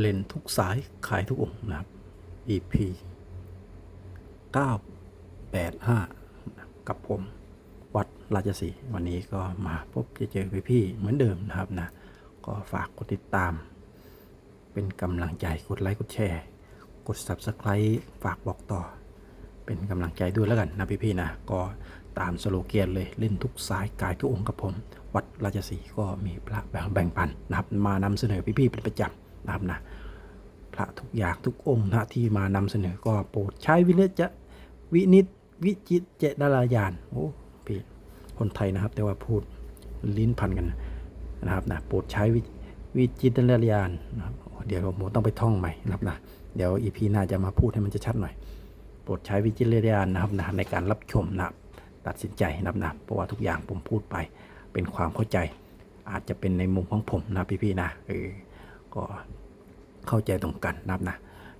เล่นทุกสายขายทุกองค์นะครับ EP 985 กับผมวัดราชสีวันนี้ก็มาพบเจอพี่ๆเหมือนเดิมนะครับนะ ก็ฝากกดติดตาม เป็นกำลังใจกดไลค์กดแชร์ กด Subscribe ฝากบอกต่อ เป็นกำลังใจด้วยแล้วกันนะพี่ๆนะ ก็ตามสโลแกนเลยเล่นทุกสายกายทุกองค์กับผม วัดราชสีก็มีพระแบ่งปันนะครับ มานำเสนอพี่ๆเป็นประจำ นะครับนะพระทุกอย่างทุกองค์นะที่มานำเสนอก็โปรดใช้วินิจจะวินิจวิจิตเจตนาญาณโอ้พี่คนไทยนะครับ แต่ว่าพูดลิ้นพันกันนะครับนะโปรดใช้วิวิจิตรญาณนะครับเดี๋ยวผมต้องไปท่องใหม่นะครับนะเดี๋ยวอีพีหน้าจะมาพูดให้มันจะชัดหน่อยโปรดใช้วิจิตรญาณนะครับนะในการรับชมนะตัดสินใจนะครับนะเพราะว่าทุกอย่างผมพูดไปเป็นความเข้าใจ อาจจะเป็นในมุมของผมนะพี่ๆนะเออ ก็เข้าใจตรงกันนะครับนะ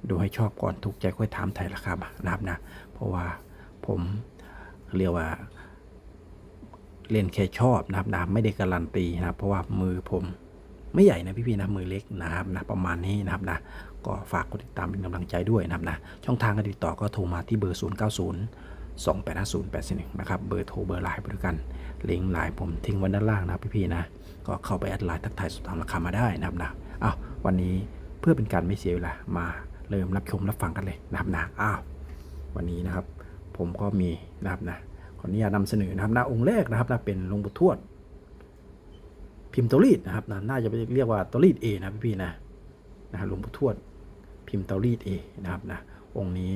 ดูให้ชอบก่อนถูกใจค่อยถามไทยราคามานะครับนะเพราะว่าผมเรียกว่าเล่นแค่ชอบนะครับนะไม่ได้การันตีนะครับ เพราะว่ามือผมไม่ใหญ่นะพี่ๆนะมือเล็กนะครับนะประมาณนี้นะครับนะก็ฝากกดติดตามเป็นกำลังใจด้วยนะครับนะช่องทางการติดต่อก็โทรมาที่เบอร์ 0 9 0 2 8 5 0 8 1นะครับเบอร์โทรเบอร์ไลน์บริการลิงก์ไลน์ผมทิ้งไว้ด้านล่างนะครับพี่ๆนะก็เข้าไปแอดไลน์ทักทายสอบถามราคามาได้นะครับนะ วันนี้เพื่อเป็นการไม่เสียเวลามาเริ่มรับชมรับฟังกันเลยนะครับนะอ้าววันนี้นะครับ ผมก็มีนะครับนะขออนุญาตนำเสนอนะครับนะองค์แรกนะครับนะเป็นหลวงปู่ทวด พิมพ์เตารีดนะครับนะน่าจะเรียกว่าเตารีดเอนะพี่นะนะหลวงปู่ทวด พิมพ์เตารีดเอนะครับนะองค์นี้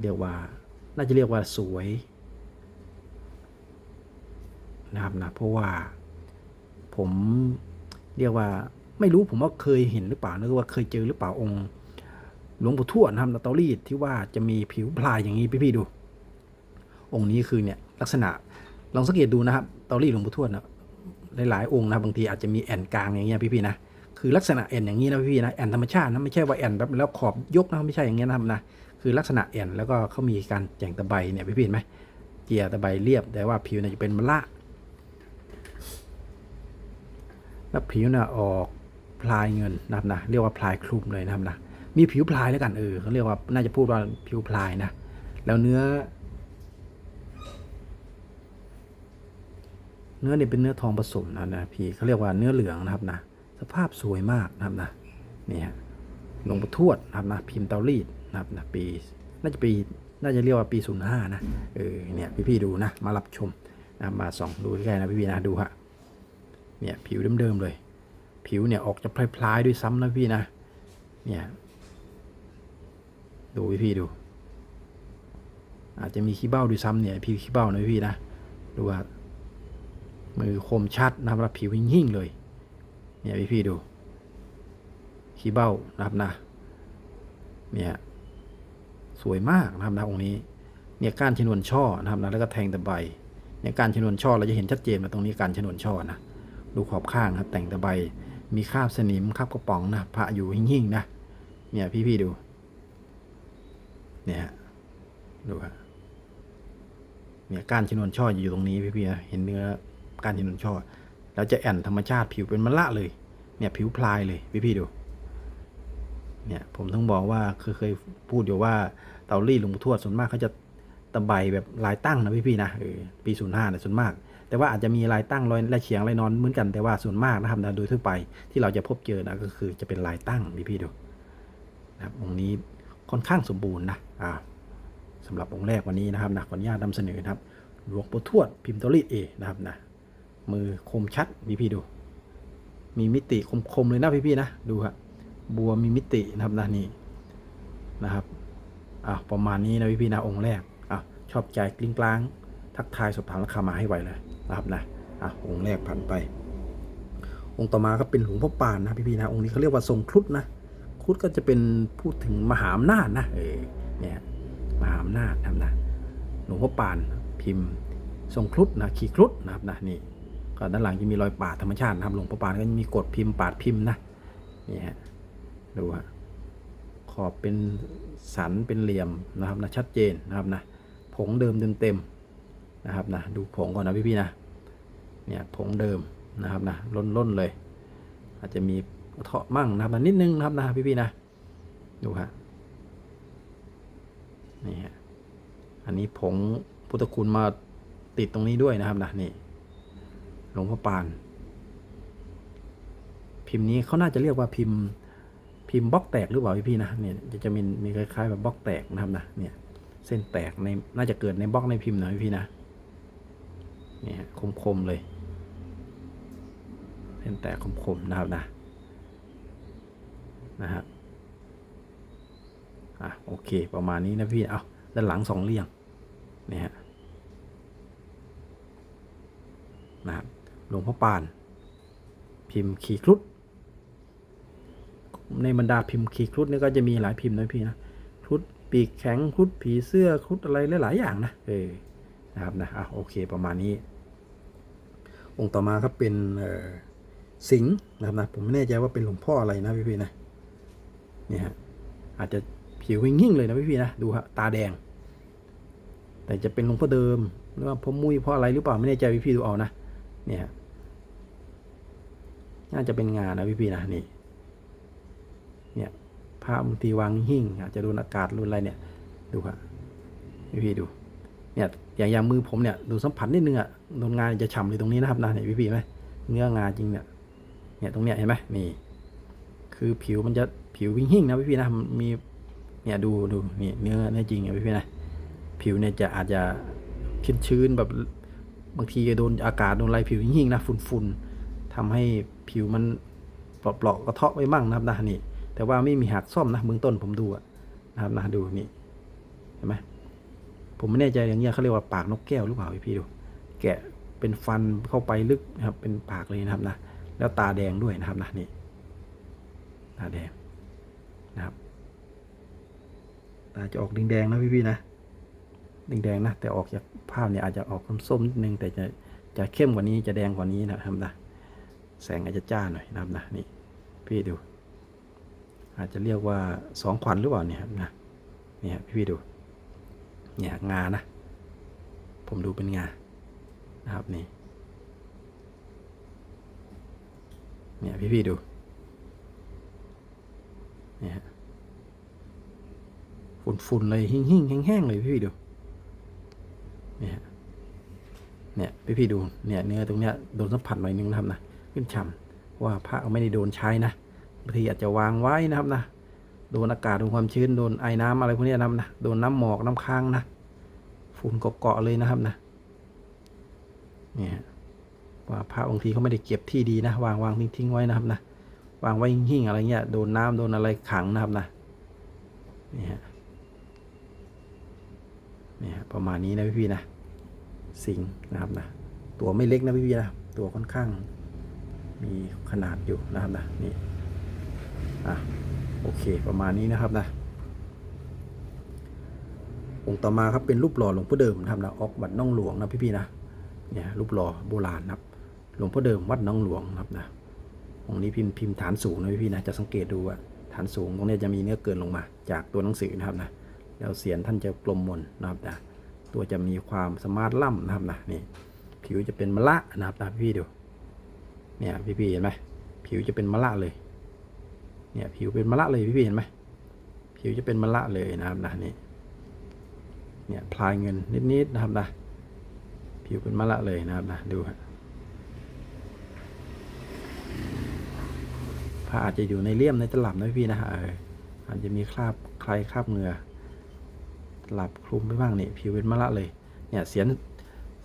เรียกว่าน่าจะเรียกว่าสวยนะครับนะเพราะว่าผมเรียกว่า ไม่รู้ผมว่าเคยเห็นหรือเปล่าหรือว่าเคยเจอหรือเปล่าองค์หลวงปู่ทวดนะครับเตารีดที่ว่าจะมีผิวพลายอย่างนี้พี่ๆดู องค์นี้คือเนี่ยลักษณะลองสังเกตดูนะครับเตารีดหลวงปู่ทวดนะหลายๆองค์นะบางทีอาจจะมีแอนกลางอย่างเงี้ยพี่ๆนะคือลักษณะแอนอย่างนี้นะพี่ๆนะแอนธรรมชาตินะไม่ใช่ว่าแอนแบบแล้วขอบยกนะไม่ใช่อย่างเงี้ยนะครับนะคือลักษณะแอนแล้วก็เขามีการแจงตะไบเนี่ยพี่เห็นไหมเจียตะไบเรียบแต่ว่าผิวเนี่ยจะเป็นมละแล้วผิวเนี่ยออก ลายเงินนะครับนะเรียกว่าพลายคลุมเลยนะครับนะมีผิวพลายแล้วกันเออเขาเรียกว่าน่าจะพูดว่าผิวพลายนะแล้วเนื้อ เนื้อเนี่ยเป็นเนื้อทองผสมนะนะพี่เขาเรียกว่าเนื้อเหลืองนะครับนะสภาพสวยมากนะครับนะนี่ฮะหลวงปู่ทวดนะครับนะพิมพ์เตารีดนะครับนะปีน่าจะปีน่าจะเรียกว่าปีศูนย์ห้านะเออเนี่ยพี่ๆดูนะมารับชมนะมาส่องดูใกล้ๆนะพี่ๆนะดูฮะเนี่ยผิวเดิมๆเลย ผิวเนี่ยออกจะพลายๆด้วยซ้ำนะพี่นะ เนี่ย ดูพี่ดู อาจจะมีขี้เบ้าด้วยซ้ำเนี่ย พี่ขี้เบ้านะพี่นะ ดูว่ามือคมชัดนะครับแล้วผิวหิ่งเลย เนี่ยพี่ๆดู ขี้เบ้านะครับนะ เนี่ย สวยมากนะครับนะองค์นี้ เนี่ยก้านชนวนช่อนะครับนะแล้วก็แทงตะไบเนี่ยก้านชนวนช่อเราจะเห็นชัดเจนนะตรงนี้การชนวนช่อนะดูขอบข้างครับแต่งตะไบ มีคราบสนิมคราบกระป๋องนะพระอยู่หิ่งๆนะเนี่ยพี่ๆดูเนี่ยดูครับเนี่ยก้านชนวนช่ออยู่ตรงนี้พี่ๆนะเห็นเนื้อก้านชนวนช่อแล้วจะแอนธรรมชาติผิวเป็นมะละเลย เนี่ยผิวพลายเลยพี่ๆดูเนี่ยผมต้องบอกว่าเคือเคยพูดอยู่ว่าเตารีดหลวงปู่ทวดส่วนมากเขาจะตะไบแบบลายตั้งนะพี่ๆนะเออปีศูนย์ห้าเนี่ยส่วนมาก แต่ว่าอาจจะมีลายตั้งรอยลายเฉียงลายนอนเหมือนกันแต่ว่าส่วนมากนะครับนะโดยทั่วไปที่เราจะพบเจอนะก็คือจะเป็นลายตั้งพี่ๆดูนะครับองค์นี้ค่อนข้างสมบูรณ์นะอ่าสำหรับองค์แรกวันนี้นะครับนะขออนุญาตนำเสนอนะครับหลวงปู่ทวดพิมพ์ตารีดเอนะครับนะมือคมชัดพี่ๆดู มีมิติคมๆเลยนะพี่ๆนะดูครับบัวมีมิตินะครับนะนี่นะครับอะประมาณนี้นะพี่ๆนะองค์แรกอะชอบใจกลิ้งกลาง ทักทายสอบถามราคามาให้ไวเลย นะครับนะอะองค์แรกผ่านไป องค์ต่อมาก็เป็นหลวงพ่อปานนะพี่ๆนะองค์นี้เขาเรียกว่าทรงครุฑนะครุฑก็จะเป็นพูดถึงมหาอำนาจนะเออเนี่ยมหาอำนาจนะครับนะหลวงพ่อปานพิมพ์ทรงครุฑนะขี่ครุฑนะครับนะนี่ก็ด้านหลังจะมีรอยปาดธรรมชาตินะครับหลวงพ่อปานก็จะมีกดพิมพ์ปาดพิมพ์นะนี่ฮะดูฮะขอบเป็นสันเป็นเหลี่ยมนะครับนะชัดเจนนะครับนะผงเดิมเต็มๆ นะครับนะดูผงก่อนนะพี่ๆนะเนี่ยผงเดิมนะครับนะล้นๆเลย อาจจะมีเทาะมั่งนะครับนิดนึงนะครับนะพี่พี่ๆนะดูฮะนี่ฮะอันนี้ผงพุทธคุณมาติดตรงนี้ด้วยนะครับนะนี่หลวงพ่อปาน พิมพ์นี้เขาน่าจะเรียกว่าพิมพ์พิมพ์บล็อกแตกหรือเปล่าพี่พี่ๆนะเนี่ยจะจะมีมีคล้ายๆแบบบล็อกแตกนะครับนะเนี่ยเส้นแตกในน่าจะเกิดในบล็อกในพิมพ์นะพี่พี่ๆนะ เนี่ยคมๆเลยเส้นแตกคมๆนะครับนะนะครับอะโอเคประมาณนี้นะพี่เอาด้านหลังสองเรียงเนี่ยฮะนะครับหลวงพ่อปาน พิมพ์ขีครุฑในบรรดาพิมพ์ขีครุฑนี่ก็จะมีหลายพิมพ์นะพี่นะครุฑปีกแข็งครุฑผีเสื้อครุฑอะไรหลายๆอย่างนะเออ นะครับนะอะโอเคประมาณนี้ องค์ต่อมาครับเป็นสิงห์นะครับนะผมไม่แน่ใจว่าเป็นหลวงพ่ออะไรนะพี่ๆนะเนี่ยฮะอาจจะผิวหิ่งๆเลยนะพี่ๆนะดูฮะตาแดง แต่จะเป็นหลวงพ่อเดิมหรือว่าพ่อมุ้ยพ่ออะไรหรือเปล่าไม่แน่ใจพี่ๆดูเอานะเนี่ยฮะน่าจะเป็นงานนะพี่ๆนะนี่เนี่ยพระบางทีวางหิ่งอาจจะโดนอากาศรุนอะไรเนี่ย ดูฮะพี่ๆดู เนี่ยอย่างอย่างมือผมเนี่ยดูสัมผัสนิดนึงอะโดนงานจะฉ่ำเลยตรงนี้นะครับนะเนี่ยพี่พี่ๆไหมเนื้องานจริงเนี่ยเนี่ยตรงเนี้ยเห็นไหมนี่คือผิวมันจะผิววิ่งหิ่งนะพี่พี่ๆนะมีเนี่ยดูดูนี่เนื้อเนื้อจริงอะพี่พี่ๆนะผิวเนี่ยจะอาจจะชื้นชื้นๆแบบบางทีโดนอากาศโดนอะไรผิวหิ่งๆนะฝุ่นๆทำให้ผิวมันเปราะๆกระเทาะไปบ้างนะครับนะนี่แต่ว่าไม่มีหักซ่อมนะเบื้องต้นผมดูนะครับนะดูนี่เห็นไหม ผมไม่แน่ใจอย่างเงี้ยเขาเรียกว่าปากนกแก้วหรือเปล่าพี่ดู แกะเป็นฟันเข้าไปลึกนะครับ เป็นปากเลยนะครับนะแล้วตาแดงด้วยนะครับนะนี่ตาแดงนะครับ ตาจะออกแดงๆนะพี่ๆนะแดงๆนะแต่ออกจากภาพเนี่ยอาจจะออกส้มๆนิดนึงแต่จะจะเข้มกว่านี้จะแดงกว่านี้นะครับนะแสงอาจจะจ้าหน่อยนะครับนะนี่พี่ดู อาจจะเรียกว่าสองขวัญหรือเปล่าเนี่ยครับนะนี่ครับพี่ดู เนี่ยงานะ ผมดูเป็นงา นะครับนี่ เนี่ยพี่ๆดู เนี่ยฮะฝุ่นๆเลยหิ่งๆแห้งๆเลยพี่ๆดู เนี่ยเนี่ยพี่ๆดูเนี่ยเนื้อตรงเนี้ยโดนสัมผัสหน่อยนึงนะครับนะขึ้นฉ่ำว่าพระไม่ได้โดนใช้นะบางทีอาจจะวางไว้นะครับนะ โดนอากาศโดนความชื้นโดนไอ้น้ำอะไรพวกนี้นะนะโดนน้ำหมอกน้ำค้างนะฝุ่นเกาะเลยนะครับนะเนี่ยว่าพระบางทีเขาไม่ได้เก็บที่ดีนะ วางวางทิ้งทิ้งๆไว้นะครับนะวางไว้หิ้งๆอะไรเงี้ยโดนน้ำโดนอะไรขังนะครับนะนี่ฮะนี่ฮะประมาณนี้นะพี่ๆนะสิงนะครับนะตัวไม่เล็กนะพี่ๆนะตัวค่อนข้างมีขนาดอยู่นะครับนะนี่อะ โอเคประมาณนี้นะครับนะองค์ต่อมาครับเป็นรูปหล่อหลวงพ่อเดิมนะครับนะออกวัดน้องหลวงนะพี่ๆนะเนี่ยรูปหล่อโบราณนะครับหลวงพ่อเดิมวัดน้องหลวงนะครับนะองค์นี้พิมพ์พิมพ์ฐานสูงนะพี่ๆนะจะสังเกตดูว่าฐานสูงตรงนี้จะมีเนื้อเกินลงมา จากตัวหนังสือนะครับนะแล้วเสียนท่านจะกลมมนนะครับนะตัวจะมีความสมาร์ทล่ำนะครับนะนี่ผิวจะเป็นมะละนะครับนะพี่ๆดูเนี่ยพี่ๆเห็นไหมผิวจะเป็นมะละเลย เนี่ยผิวเป็นมะละเลยพี่เห็นไหมผิวจะเป็นมะละเลยนะครับนะนี่เนี่ยพลายเงินนิดๆนะครับนะผิวเป็นมะละเลยนะครับนะดูฮะผ้าอาจจะอยู่ในเลี่ยมในตลับนะพี่นะเออาจจะมีคราบใครคราบเหงื่อตลับคลุมไปบ้างนี่ผิวเป็นมะละเลย เนี่ยเสียน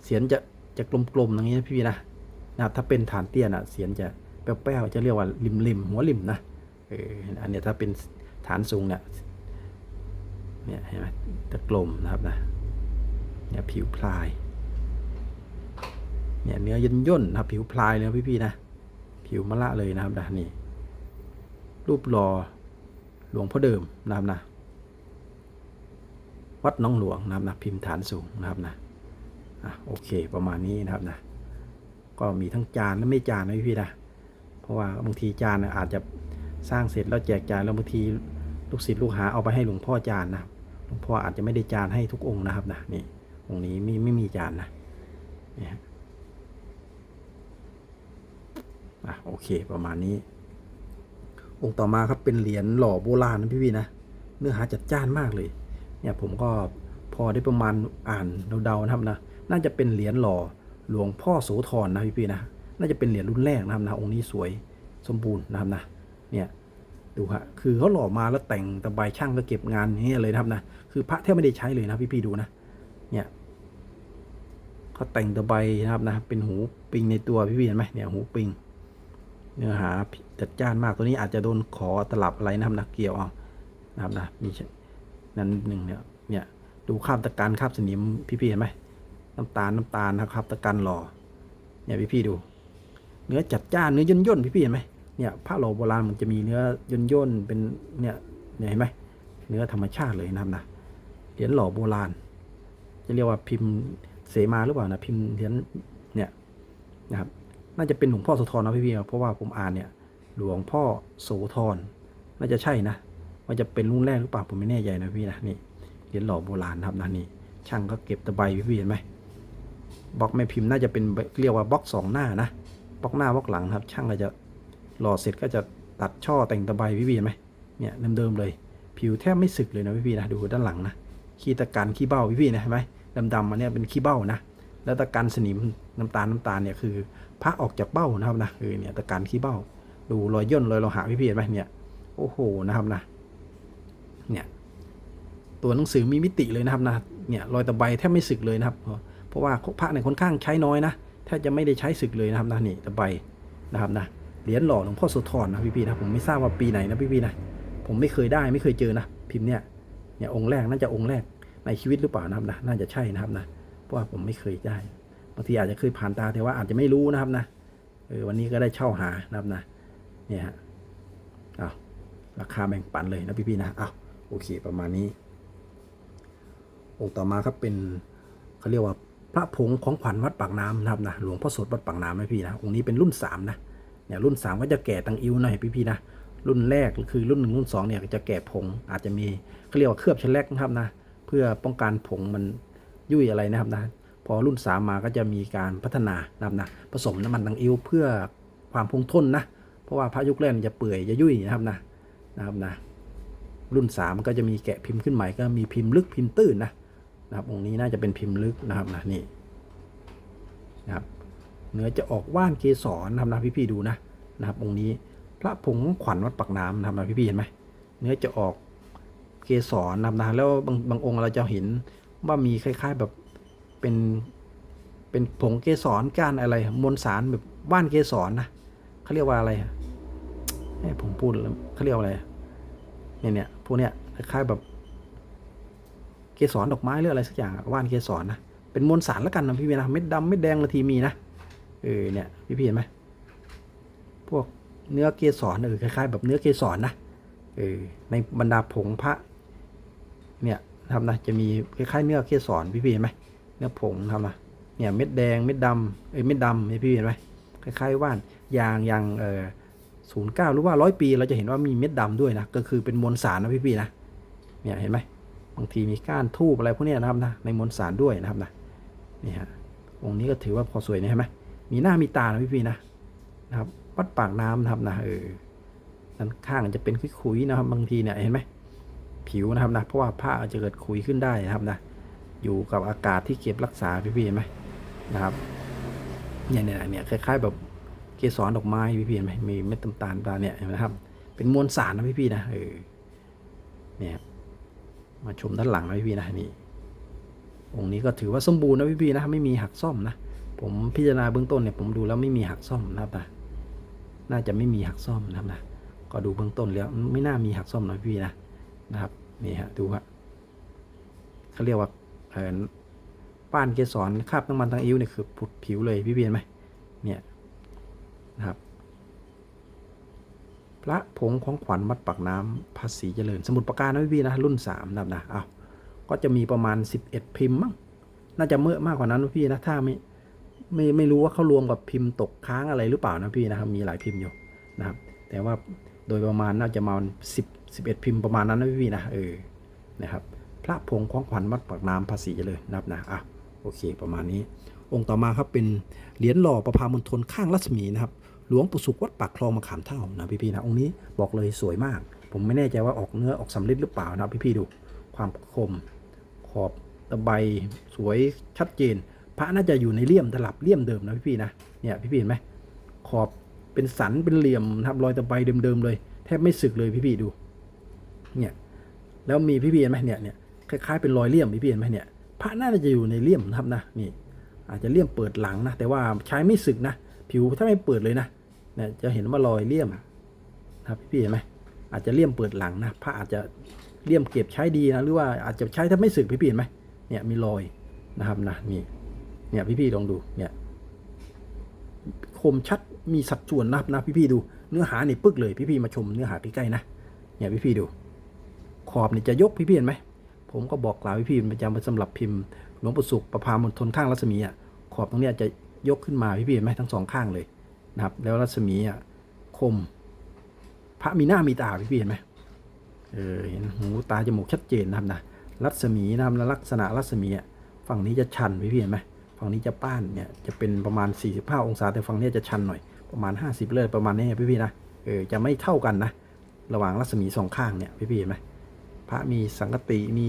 เสียนจะจะกลมๆอย่างนี้นะพี่นะนะถ้าเป็นฐานเตี้ยน่ะเสียนจะแป้วๆจะเรียกว่าริมริมๆหัวริมนะ อออันเนี้ยถ้าเป็นฐานสูงเนี่ยเนี่ยเห็นไหมตะกลมนะครับนะเนี่ยผิวพลายเนี่ยเนื้อย่นย่นนะครับผิวพลายเลยพี่ๆนะผิวมะละเลยนะครับนะนี่รูปหล่อหลวงพ่อเดิมนะครับนะวัดน้องหลวงนะครับนะพิมพ์ฐานสูงนะครับนะอะโอเคประมาณนี้นะครับนะก็มีทั้งจานและไม่จานนะพี่ๆนะเพราะว่าบางทีจานน่ะอาจจะ สร้างเสร็จแล้วแจกจ่ายแล้วบางทีลูกศิษย์ลูกหาเอาไปให้หลวงพ่อจานนะครับหลวงพ่ออาจจะไม่ได้จานให้ทุกองค์นะครับนะนี่องค์นี้ไม่ไม่มีจานนะนี่ฮะอะโอเคประมาณนี้ องค์ต่อมาครับเป็นเหรียญหล่อโบราณนะพี่ๆนะเนื้อหาจัดจ้านมากเลย เนี่ยผมก็พอได้ประมาณอ่านเดาๆนะครับนะน่าจะเป็นเหรียญหล่อหลวงพ่อโสธรนะพี่ๆนะน่าจะเป็นเหรียญรุ่นแรกนะครับนะองค์นี้สวยสมบูรณ์นะครับนะ เนี่ยดูฮะคือเขาหล่อมาแล้วแต่งตะไบช่างก็เก็บงานนี้เลยนะครับนะคือพระแทบไม่ได้ใช้เลยนะพี่ๆดูนะเนี่ยเขาแต่งตะไบนะครับนะเป็นหูปิงในตัวพี่ๆเห็นไหมเนี่ยหูปิงเนื้อหาจัดจ้านมากตัวนี้อาจจะโดนขอตลับอะไรนะครับนะเกี่ยวเอานะครับนะมีนั้นหนึ่งเนี่ยเนี่ยดูคาบตะการคาบสนิมพี่ๆเห็นไหมน้ำตาลน้ำตาลนะครับตะการหล่อเนี่ยพี่ๆดู เนื้อจัดจ้านเนื้อย่นย่นๆพี่ๆเห็นไหม เนี่ยผ้าหล่อโบราณมันจะมีเนื้อย่นย่นๆเป็นเนี่ยเนี่ยเห็นไหมเนื้อธรรมชาติเลยนะครับนะเหรียญหล่อโบราณ จะเรียกว่าพิมพ์เสมาหรือเปล่านะพิมพ์เหรียญเนี่ยนะครับน่าจะเป็นหลวงพ่อโสธรนะพี่ๆครับเพราะว่าผมอ่านเนี่ยหลวงพ่อโสธรน่าจะใช่นะว่าจะเป็นรุ่นแรกหรือเปล่าผมไม่แน่ใจนะพี่นะนี่เหรียญหล่อโบราณครับนะนี่ช่างก็เก็บตะไบพี่ๆเห็นไหมบล็อกแม่พิมพ์น่าจะเป็นเรียกว่าบล็อกสองหน้านะบล็อกหน้าบล็อกหลังครับ ช่างก็จะ หล่อเสร็จก็จะตัดช่อแต่งตะไบพี่ๆเห็นไหมเนี่ยเดิมๆเลย ผิวแทบไม่สึกเลยนะพี่ๆนะดูด้านหลังนะขี้ตะการขี้เบ้าพี่ๆนะเห็นไหมดำๆมาเนี่ยเป็นขี้เบ้านะแล้วตะการสนิมน้ำตาลน้ำตาลเนี่ยคือพระออกจากเบ้านะครับนะเออเนี่ยตะการขี้เบ้า ดูรอยย่นรอยโลหะพี่พี่เห็นไหมเนี่ยโอ้โหนะครับนะเนี่ยตัวหนังสือมีมิติเลยนะครับนะเนี่ยรอยตะไบแทบไม่สึกเลยนะครับ เพราะว่าพระเนี่ยค่อนข้างใช้น้อยนะแทบจะไม่ได้ใช้สึกเลยนะครับนะนี่ตะไบนะครับนะ เหรียญหล่อหลวงพ่อโสธรนะพี่พี่ๆนะผมไม่ทราบว่าปีไหนนะพี่พี่ๆนะผมไม่เคยได้ไม่เคยเจอนะพิมพ์เนี่ยเนี่ยองค์แรกน่าจะองค์แรกในชีวิตหรือเปล่านะครับนะน่าจะใช่นะครับนะเพราะว่าผมไม่เคยได้บางทีอาจจะเคยผ่านตาแต่ว่าอาจจะไม่รู้นะครับนะเออวันนี้ก็ได้เช่าหานะครับนะเนี่ยฮะเอาราคาแบ่งปันเลยนะพี่ๆนะเอาโอเคประมาณนี้ องค์ต่อมาครับเป็นเขาเรียกว่าพระผงของขวัญวัดปากน้ำนะครับนะหลวงพ่อสดวัดปากน้ำนะพี่นะองค์นี้เป็นรุ่นสามนะ เนี่ยรุ่นสามก็จะแก่ตังอิ้วหน่อยพี่ๆนะรุ่นแรกคือรุ่นหนึ่งรุ่นสองเนี่ยจะแก่ผงอาจจะมีเขาเรียกว่าเคลือบชั้นแรกนะครับนะเพื่อป้องกันผงมันยุ่ยอะไรนะครับนะพอรุ่น 3 มาก็จะมีการพัฒนานะครับนะผสมน้ำมันตังอิ้วเพื่อความคงทนนะเพราะว่าพระยุคแรกจะเปื่อยจะยุ่ยนะครับนะนะครับนะรุ่น 3 ก็จะมีแกะพิมพ์ขึ้นใหม่ก็มีพิมพ์ลึกพิมพ์ตื้นนะนะครับองค์นี้น่าจะเป็นพิมพ์ลึกนะครับนะนี่นะครับ เนื้อจะออกว่านเกสรนะครับพี่ๆดูนะนะครับองค์นี้พระผงขวัญวัดปักน้ำนะครับพี่ๆเห็นไหมเนื้อจะออกเกสรนะครับนะแล้วบางบางองค์เราจะเห็นว่ามีคล้าย ๆแบบเป็นเป็นผงเกสรก้านอะไรมวลสารแบบว่านเกสรนะเขาเรียกว่าอะไรอะให้ผมพูดแล้วเขาเรียกว่าอะไรเนี่ยเนี่ยพวกเนี้ยคล้ายๆแบบเกสรดอกไม้หรืออะไรสักอย่างว่านเกสรนะเป็นมวลสารแล้วกันนะพี่พี่นะเม็ดดำเม็ดแดงบางทีมีนะ เออเนี่ยพี่พี่เห็นไหมพวกเนื้อเกสรเออคล้ายๆ แบบเนื้อเกสรนะเออในบรรดาผงพระ เนี่ยนะครับนะจะมีคล้ายๆเนื้อเกสรพี่พี่เห็นไหมเนื้อผงทำนะเนี่ยเม็ดแดงเม็ดดำเอ้ยเม็ดดำเนี่พี่เห็นไหมคล้ายๆว่านยางยางเออศูนย์เก้าหรือว่าร้อยปี เราจะเห็นว่ามีเม็ดดำด้วยนะก็คือเป็นมวลสารนะพี่ๆนะเนี่ยเห็นไหมบางทีมีก้านทูบอะไรพวกนี้นะครับนะในมวลสารด้วยนะครับนะนี่ฮะองค์นี้ก็ถือว่าพอสวยนะเห็นไหม มีหน้ามีตานะพี่ๆนะนะครับ วัดปากน้ำนะครับนะเออด้านข้างจะเป็นขุยๆนะครับ บางทีเนี่ยเห็นไหมผิวนะครับนะเพราะว่าผ้าอาจจะเกิดขุยขึ้นได้นะครับนะอยู่กับอากาศที่เก็บรักษาพี่ๆเห็นไหมนะครับเนี่ยเนี่ยเนี่ยคล้าย ๆ แบบเกสรดอกไม้พี่ๆเห็นไหมมีเม็ดน้ำตาลตาเนี่ยเห็นไหมครับ เป็นมวลสารนะพี่ๆนะเออเนี่ยมาชมด้านหลังนะพี่ๆนะนี่องค์นี้ก็ถือว่าสมบูรณ์นะพี่ๆนะไม่มีหักซ่อมนะ ผมพิจารณาเบื้องต้นเนี่ยผมดูแล้วไม่มีหักซ่อมนะครับนะน่าจะไม่มีหักซ่อมนะครับนะก็ดูเบื้องต้นแล้วไม่น่ามีหักซ่อมนะพี่นะนะครับนี่ฮะดูฮะเขาเรียกว่าเออป้านเกสรคราบน้ำมันทางอิ้วเนี่ยคือผุดผิวเลยพี่เบียนไหมเนี่ยนะครับ พระผงของขวัญวัดปากน้ำภาษีเจริญ สมุดประการนะพี่พี่นะรุ่นสามนะครับนะอ้าวก็จะมีประมาณ 11 พิมพ์มั้งน่าจะเมื่อมากกว่านั้นพี่นะถ้าไม่ ไม่ไม่รู้ว่าเขารวมกับพิมพ์ตกค้างอะไรหรือเปล่านะพี่นะครับ มีหลายพิมพ์อยู่นะครับ แต่ว่าโดยประมาณน่าจะมาสิบสิบเอ็ดพิมพ์ประมาณนั้นนะพี่นะเออนะครับพระผงของขวัญวัดปากน้ำภาษีเจริญนะครับนะอะโอเคประมาณนี้ องค์ต่อมาครับเป็นเหรียญหล่อประพามณฑลข้างรัศมีนะครับหลวงปู่สุขวัดปากคลองมะขามเท่านะพี่ๆนะองค์นี้บอกเลยสวยมาก ผมไม่แน่ใจว่าออกเนื้อออกสำลิดหรือเปล่านะพี่ๆดู ความคมขอบตะไบสวยชัดเจน พระน่าจะอยู่ในเลี่ยมตลับเลี่ยมเดิมนะพี่ๆนะเนี่ยพี่ๆเห็นไหมขอบเป็นสันเป็นเหลี่ยมนะครับรอยตะไบเดิมๆเลย แทบไม่สึกเลยพี่ๆดู เนี่ยแล้วมีพี่ๆเห็นไหมเนี่ยเนี่ยคล้ายๆเป็นรอยเลี่ยมพี่ๆเห็นไหมเนี่ยพระน่าจะอยู่ในเลี่ยมนะครับนะนี่ อาจจะเลี่ยมเปิดหลังนะแต่ว่าใช้ไม่สึกนะผิวถ้าไม่เปิดเลยนะเนี่ยจะเห็นว่ารอยเลี่ยมนะครับพี่เห็นไหมอาจจะเลี่ยมเปิดหลังนะผ้าอาจจะเลี่ยมเก็บใช้ดีนะหรือว่าอาจจะใช้ถ้าไม่สึกพี่เห็นไหมเนี่ยมีรอยนะครับนะนี่ เนี่ยพี่ๆลองดูเนี่ยคมชัดมีสัดส่วนนะครับนะพี่ๆดูเนื้อหานี่ปึ๊กเลยพี่ๆมาชมเนื้อหาใกล้ๆนะเนี่ยพี่ๆดู ขอบนี่จะยกพี่ๆเห็นไหมผมก็บอกกล่าวพี่ๆประจำว่าสำหรับพิมพ์หลวงปู่สุขประพามณฑลข้างรัศมีอะขอบตรงเนี้ยจะยกขึ้นมาพี่ๆเห็นไหมทั้งสองข้างเลยนะครับ แล้วรัศมีอะคม พระมีหน้ามีตาพี่ๆเห็นไหมเออเห็นหูตาจมูกชัดเจนนะครับนะรัศมีนะครับลักษณะรัศมีอะฝั่งนี้จะชันพี่ๆเห็นไหม ฝั่งนี้จะป้านเนี่ยจะเป็นประมาณ 45 องศา แต่ฝั่งนี้จะชันหน่อยประมาณ 50 เลยประมาณนี้พี่ๆนะเออจะไม่เท่ากันนะ ระหว่างรัศมีสองข้างเนี่ยพี่ๆเห็นไหมพระมีสังกติมี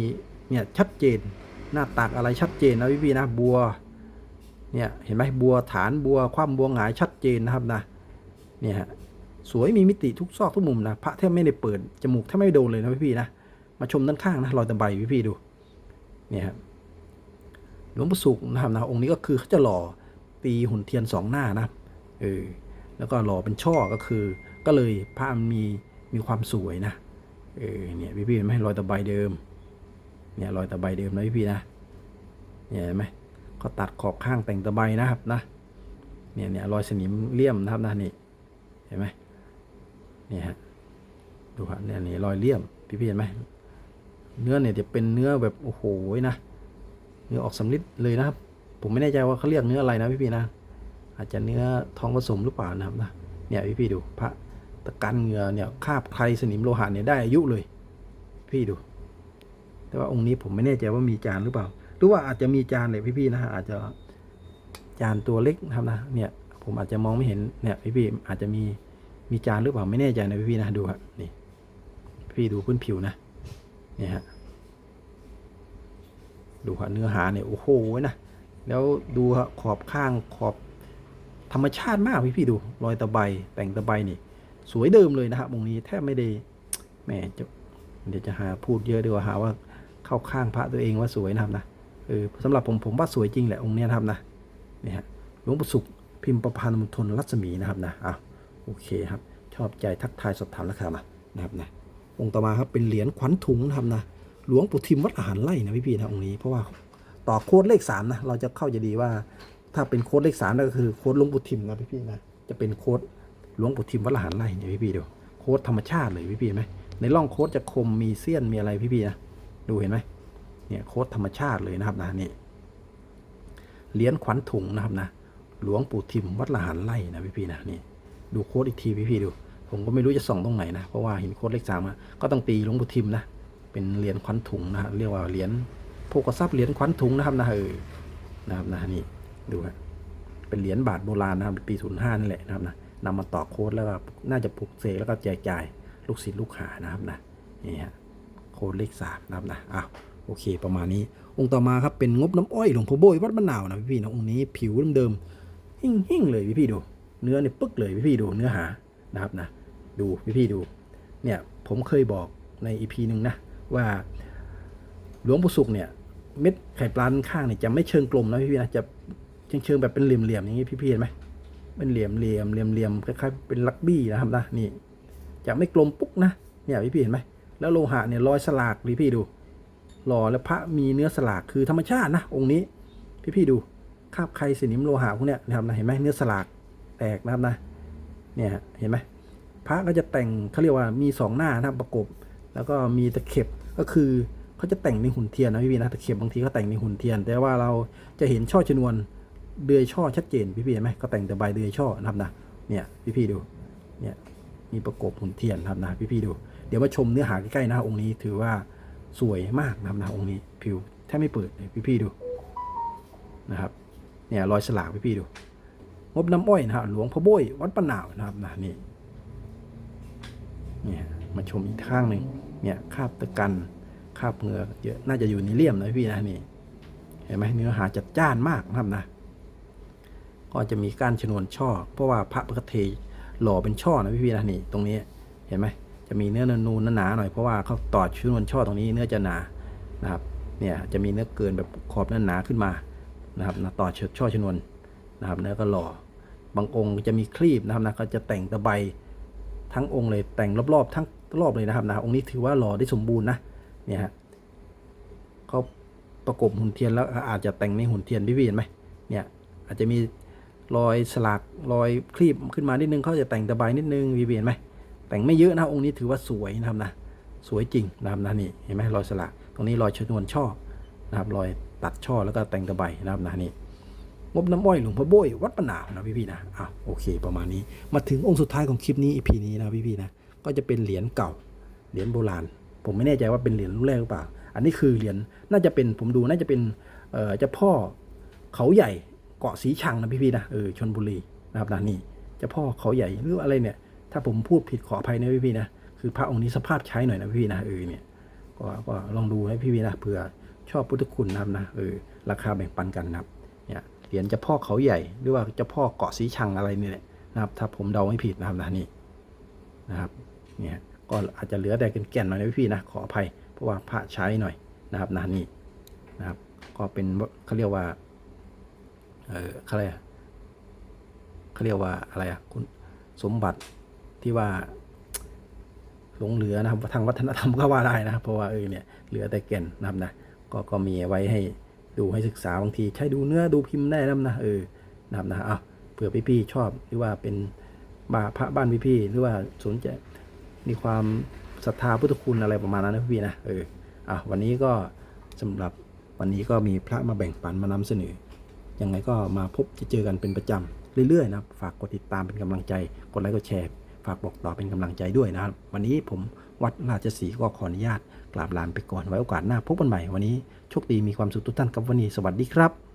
เนี่ยชัดเจน หน้าตักอะไรชัดเจนนะพี่พี่ๆนะบัวเนี่ยเห็นไหมบัวฐานบัวคว่ำบัวหงายชัดเจนนะครับนะเนี่ยฮะสวยมีมิติทุกซอกทุกมุมนะพระแทบไม่ได้เปิดจมูกแทบไม่โดนเลยนะพี่พี่ๆนะมาชมด้านข้างนะรอยตะไบพี่พี่ๆดูเนี่ยครับ หลวงปู่สุขนะครับนะองค์นี้ก็คือเขาจะหล่อตีหุ่นเทียนสองหน้านะเออแล้วก็หล่อเป็นช่อก็คือ ก็เลยพระมีมีความสวยนะเออเนี่ยพี่พี่ๆไหมรอยตะไบเดิมเนี่ยรอยตะไบเดิมนะพี่พี่ๆนะเนี่ยเห็นไหมเขาตัดขอบข้างแต่งตะไบนะครับนะเนี่ยเนี่ยรอยสนิมเลี่ยมนะครับนะนี่เห็นไหมเนี่ยฮะดูครับเนี่ยนี่รอยเลี่ยมพี่พี่ๆเห็นไหมเนื้อเนี่ยจะเป็นเนื้อแบบโอ้โหนะ นื้อออกสำลิดเลยนะครับ ผมไม่แน่ใจว่าเขาเรียกเนื้ออะไรนะพี่พี่ๆนะ อาจจะเนื้อทองผสมหรือเปล่านะครับนะเนี่ยพี่พี่ๆดูพระตะกันเหงื่อเนี่ยคาบใครสนิมโลหะเนี่ยได้อายุเลย พี่ดู แต่ว่าองค์นี้ผมไม่แน่ใจว่ามีจานหรือเปล่า หรือว่าอาจจะมีจานเลยพี่ๆนะฮะอาจจะจานตัวเล็กนะครับนะเนี่ยผมอาจจะมองไม่เห็นเนี่ยพี่ๆอาจจะมีมีจานหรือเปล่าไม่แน่ใจนะพี่ๆนะดูครับนี่พี่ดูพื้นผิวนะเนี่ยฮะ ดูครับเนื้อหาเนี่ยโอ้โหนะแล้วดูครับขอบข้างขอบธรรมชาติมากพี่ๆดู รอยตะไบแต่งตะไบนี่ สวยเดิมเลยนะครับองค์นี้แทบไม่ได้แหมจะเดี๋ยวจะหาพูดเยอะดีกว่าหาว่าเข้าข้างพระตัวเองว่าสวยนะครับนะเออสำหรับผมผมว่าสวยจริงแหละองค์เนี้ยนะครับนะนี่ฮะหลวงปู่สุขพิมพ์ประพันธ์มณฑลรัศมีนะครับนะอะโอเคครับ ชอบใจทักทายสอบถามราคามานะครับนะองค์ต่อมาครับเป็นเหรียญขวัญถุงนะครับนะ หลวงปู่ทิมวัดอาหารไร่นะพี่ๆนะองค์นี้เพราะว่าต่อโค้ดเลขสามนะเราจะเข้าใจดีว่า ถ้าเป็นโค้ดเลขสามนั่นก็คือโค้ดหลวงปู่ทิมนะพี่ๆนะจะเป็นโค้ดหลวงปู่ทิมวัดละหารไร่เนี่ยพี่ๆดูโค้ดธรรมชาติเลยพี่ๆเห็นไหมในร่องโค้ดจะคมมีเสี้ยนมีอะไรพี่ๆนะดูเห็นไหมเนี่ยโค้ดธรรมชาติเลยนะครับนะนี่เหรียญขวัญถุงนะครับนะหลวงปู่ทิมวัดละหารไร่นะพี่ๆนะนี่ดูโค้ดอีกทีพี่ๆดู ผมก็ไม่รู้จะส่องตรงไหนนะเพราะว่าเห็นโค้ดเลขสามก็ต้องตีหลวงปู่ทิมนะ เป็นเหรียญขวัญถุงนะฮะเรียกว่าเหรียญโภกทรัพย์เหรียญขวัญถุงนะครับนะเออนะครับนะนี่ดูฮะเป็นเหรียญบาทโบราณนะครับปีศูนย์ห้านี่นแหละนะครับนะนำมาต่อโค้ดแล้วก็น่าจะปลุกเสกแล้วก็แจกจ่ายลูกศิษย์ลูกหานะครับนะนี่ฮะโค้ดเลขสามนะครับนะอ้าวโอเคประมาณนี้ องค์ต่อมาครับเป็นงบน้ำอ้อยหลวงพ่อโบยวัดมะนาวนะพี่ๆนะองค์นี้ผิวเดิมๆหิ่งหิ่งๆเลยพี่ๆดู เนื้อเนี่ยปึ๊กเลยพี่ๆดูเนื้อหานะครับนะ ดูพี่ๆดู เนี่ยผมเคยบอกในอีพีหนึ่งนะ ว่าหลวงปู่สุกเนี่ย เม็ดไข่ปลาด้านข้างเนี่ยจะไม่เชิงกลมนะพี่ๆนะจะเชิงแบบเป็นเหลี่ยมๆอย่างนี้พี่ๆเห็นไหมเป็นเหลี่ยมเหลี่ยมเหลี่ยมเหลี่ยมคล้ายๆเป็นลักบี้นะครับนะนี่จะไม่กลมปุ๊กนะเนี่ยพี่พี่เห็นไหมแล้วโลหะเนี่ยรอยสลากพี่พี่ดูหล่อแล้วพระมีเนื้อสลากคือธรรมชาตินะองค์นี้ พี่พี่ดูคาบใครสนิมโลหะพวกเนี้ยนะครับนะเห็นไหมเนื้อสลากแตกนะครับนะเนี่ยฮะเห็นไหมพระก็จะแต่งเขาเรียกว่ามีสองหน้านะครับประกบ แล้วก็มีตะเข็บ ก็คือเขาจะแต่งในหุ่นเทียนนะพี่พี่นะตะเข็บบางทีเขาแต่งในหุ่นเทียน แต่ว่าเราจะเห็นช่อชนวนเดือยช่อชัดเจนพี่พี่เห็นไหมก็แต่งแต่ใบเดือยช่อนะครับนะเนี่ยพี่พี่ดูเนี่ยมีประกบหุ่นเทียนนะครับนะพี่พี่ดู เดี๋ยวมาชมเนื้อหาใกล้ๆนะองค์นี้ถือว่าสวยมากนะครับนะองค์นี้ผิวแทบไม่เปิดเลยพี่พี่ดูนะครับเนี่ยรอยสลากพี่พี่ดู งบน้ำอ้อยนะครับหลวงพ่อโบ้ยวัดปะนาวนะครับนะนี่เนี่ยมาชมอีกข้างหนึ่ง เนี่ยคาบตะกันคาบเหงือกเยอะน่าจะอยู่ในเลี่ยมนะพี่นะนี่เห็นไหมเนื้อหาจัดจ้านมากนะครับนะ ก็จะมีกานชนวนช่อ เพราะว่าพระปกเทหล่อเป็นช่อนะพี่พี่ๆนะนี่ตรงนี้เห็นไหมจะมีเนื้อนูนหนาหน่อยเพราะว่าเขาต่อชนวนช่อตรงนี้เนื้อจะหนานะครับเนี่ยจะมีเนื้อเกินแบบขอบเนื้อหนาขึ้นมานะครับนะต่อช่อชนวนนะครับเนื้อก็หล่อบางองค์จะมีคลีบนะครับนะก็จะแต่งตะไบทั้งองค์เลยแต่งรอบๆ ทั้ง รอบเลยนะครับนะองค์นี้ถือว่าหล่อได้สมบูรณ์นะเนี่ยฮะเขาประกบหุ่นเทียนแล้วอาจจะแต่งในหุ่นเทียนพี่พี่เห็นไหมเนี่ยอาจจะมีรอยสลักรอยคลีบขึ้นมานิดนึงเขาจะแต่งตะไบนิดนึงพี่พี่เห็นไหมแต่งไม่เยอะนะองค์นี้ถือว่าสวยนะครับนะสวยจริงนะครับนะนี่เห็นไหมรอยสลักตรงนี้รอยชนวนช่อนะครับรอยตัดช่อแล้วก็แต่งตะไบนะครับนะนี่งบน้ำอ้อยหลวงพ่อโบ้ยวัดปนาวนะพี่ๆนะอะโอเค ประมาณนี้มาถึงองค์สุดท้ายของคลิปนี้ EP นี้นะพี่ๆนะ ก็จะเป็นเหรียญเก่า เหรียญโบราณ ผมไม่แน่ใจว่าเป็นเหรียญรุ่นแรกหรือเปล่า อันนี้คือเหรียญน่าจะเป็นผมดูน่าจะเป็นเอ่อจ้าพ่อเขาใหญ่เกาะสีชังนะพี่ๆนะเออชนบุรีนะครับนะนี่เจ้าพ่อเขาใหญ่หรืออะไรเนี่ย ถ้าผมพูดผิดขออภัยนะพี่ๆนะคือพระองค์นี้สภาพใช้หน่อยนะพี่ๆนะเออเนี่ยก็ก็ลองดูให้พี่ๆนะเผื่อชอบพุทธคุณนะครับนะเออราคาแบ่งปันกันนะครับเนี่ยเหรียญเจ้าพ่อเขาใหญ่หรือว่าเจ้าพ่อเกาะสีชังอะไรนี่แหละนะครับถ้าผมเดาไม่ผิดนะครับนะนี่นะครับ เนี่ยก็อาจจะเหลือแต่แก่นๆหน่อยนะพี่นะขออภัย เพราะว่าพระใช้หน่อยนะครับนะนี่นะครับ ก็เป็นเขาเรียกว่าเออเขาเรียกเขาเรียกว่าอะไรอะคุณสมบัติที่ว่าหลงเหลือนะครับทางวัฒนธรรมก็ว่าได้นะครับเพราะว่าเออเนี่ยเหลือแต่แก่นนะครับนะก็ก็มีไว้ให้ดูให้ศึกษาบางที ใช้ดูเนื้อดูพิมพ์ได้นะนะเออนะครับนะอะเผื่อพี่ๆชอบหรือว่าเป็นบาพระบ้านพี่ๆหรือว่าสนใจ มีความศรัทธาพุทธคุณอะไรประมาณนั้นนะพี่นะเอออะวันนี้ก็สำหรับวันนี้ก็มีพระมาแบ่งปันมานำเสนอยังไงก็มาพบจะเจอกันเป็นประจำเรื่อยๆนะฝากกดติดตามเป็นกำลังใจกดไลค์กดแชร์ฝากบอกต่อเป็นกำลังใจด้วยนะครับ วันนี้ผมวัดราชสีก็ขออนุญาตกราบลาไปก่อนไว้โอกาสหน้าพบกันใหม่วันนี้โชคดีมีความสุขทุกท่านครับวันนี้สวัสดีครับ